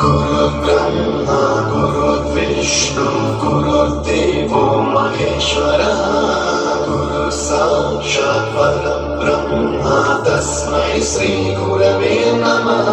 गुरुर्ब्रह्मा गुरुर्विष्णु गुरुर्देवो महेश्वरः गुरुः साक्षात् परब्रह्मा तस्मै श्रीगुरवे नमः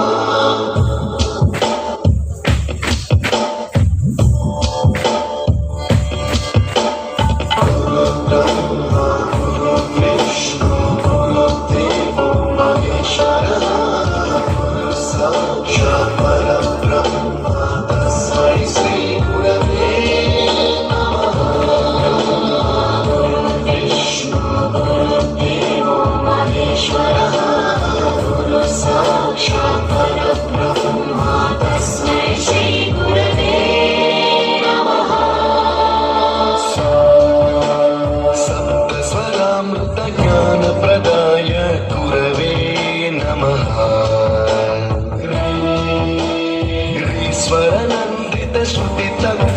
స్వరనందిత శృతి తను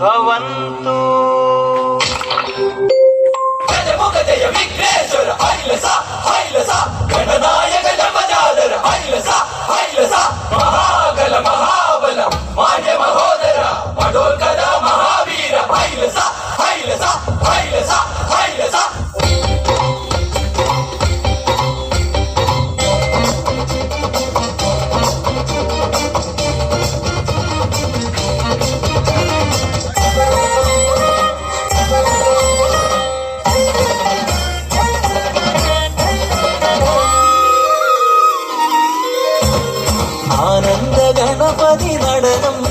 भवन्तु गणनाय கணபதி நடனம்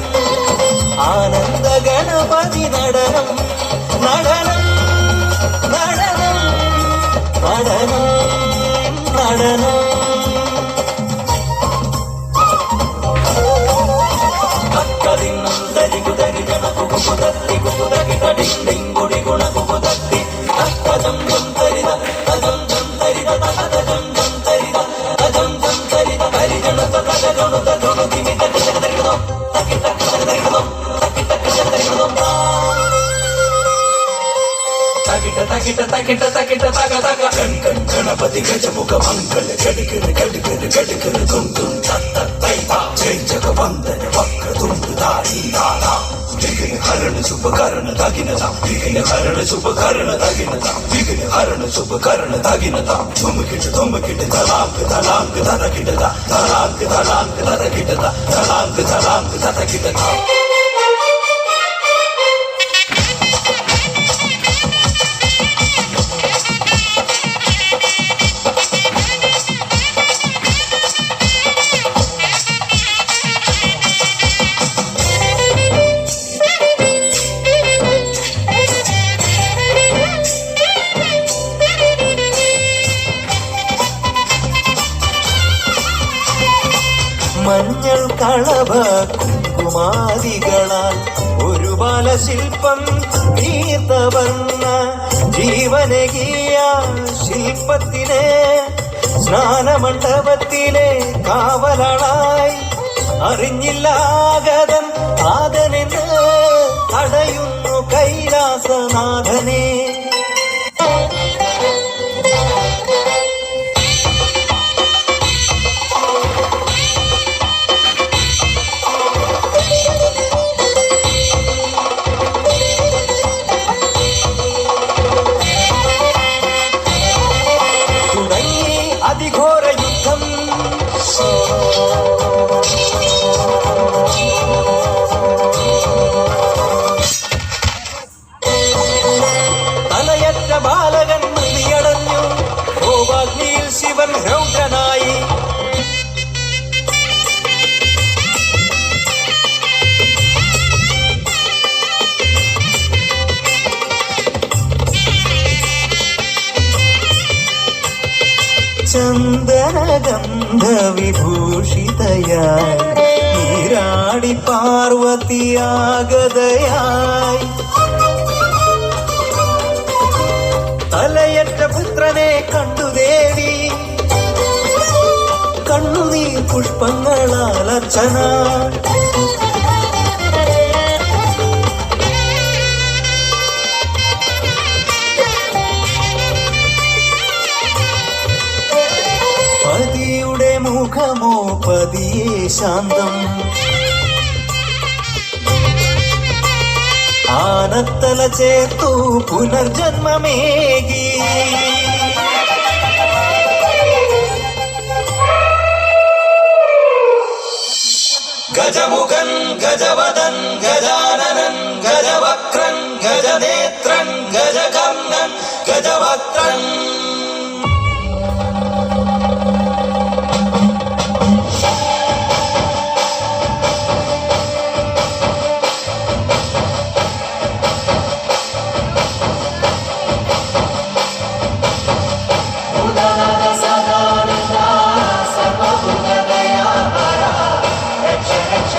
ஆனந்த கணபதி நடனம் நடனம் நடனம் நடனம் நடனம். குபுதத்தி குபுதகி கடிங் குடி குண குபுதத்தி அக்கதம் தரித கதம் தரித தகிட்ட தகிட்ட தகிட்ட தகிட்ட தக தக. கண் கண் கணபதி கஜமுக மங்கள். கடுக்கிடு கடுக்கிடு கடுக்கிடு துண்டும் தத்த தைதா ஜெய்ஜக வந்தன வக்ர துண்டு தாரி தாதா விகின ஹரண சுபகரண தகினதாம் விகின ஹரண சுபகரண தகினதாம் விகின ஹரண சுபகரண தகினதாம் துமுகிட்டு துமுகிட்டு தலாங்கு தலாங்கு ததகிட்டதா தலாங்கு தலாங்கு ததகிட்டதா தலாங்கு தலாங்கு ததகிட்டதா മഞ്ഞൾ കളവ കുമാരികളാൽ ഒരു ബാലശില്പം നീർത്തവർണ ജീവനകീയ ശില്പത്തിലെ സ്നാനമണ്ഡപത്തിലെ കാവലാളായി. അറിഞ്ഞില്ലാഗതൻ ആദനെന്ന് തടയുന്നു കൈലാസനാഥനെ. ചന്ദനഗന്ധ വിഭൂഷിതയായി നീരാടി പാർവതിയാഗതയായി. തലയറ്റ പുത്രനെ കണ്ടു ദേവി കണ്ണുനീർ പുഷ്പങ്ങളാൽ పదియే శాంతం. ఆనత్తల చేతూ పునర్జన్మమేగి. గజముఖన్ గజవదన్ గజాననన్ గజవక్రన్ గజనేత్రన్ గజకర్ణన్ గజవక్రన్